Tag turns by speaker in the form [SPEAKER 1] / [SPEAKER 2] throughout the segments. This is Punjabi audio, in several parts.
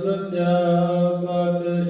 [SPEAKER 1] ਸੁਚਾ ਪਤ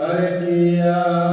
[SPEAKER 1] ਹਰਿ ਜੀਆ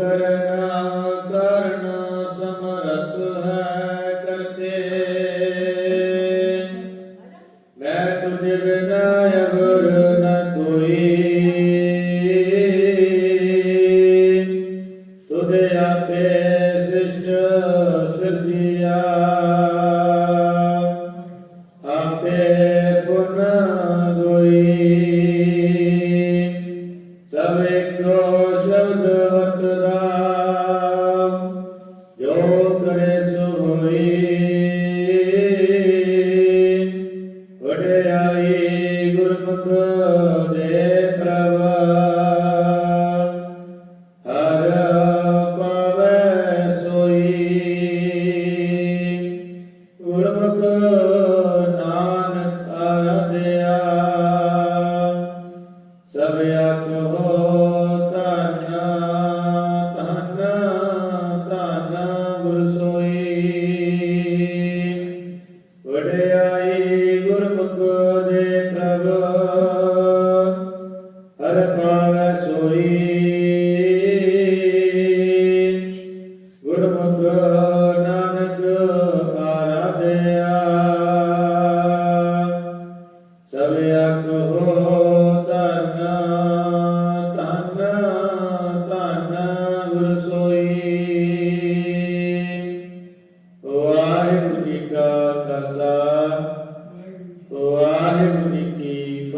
[SPEAKER 1] മുതലേ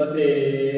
[SPEAKER 1] but they.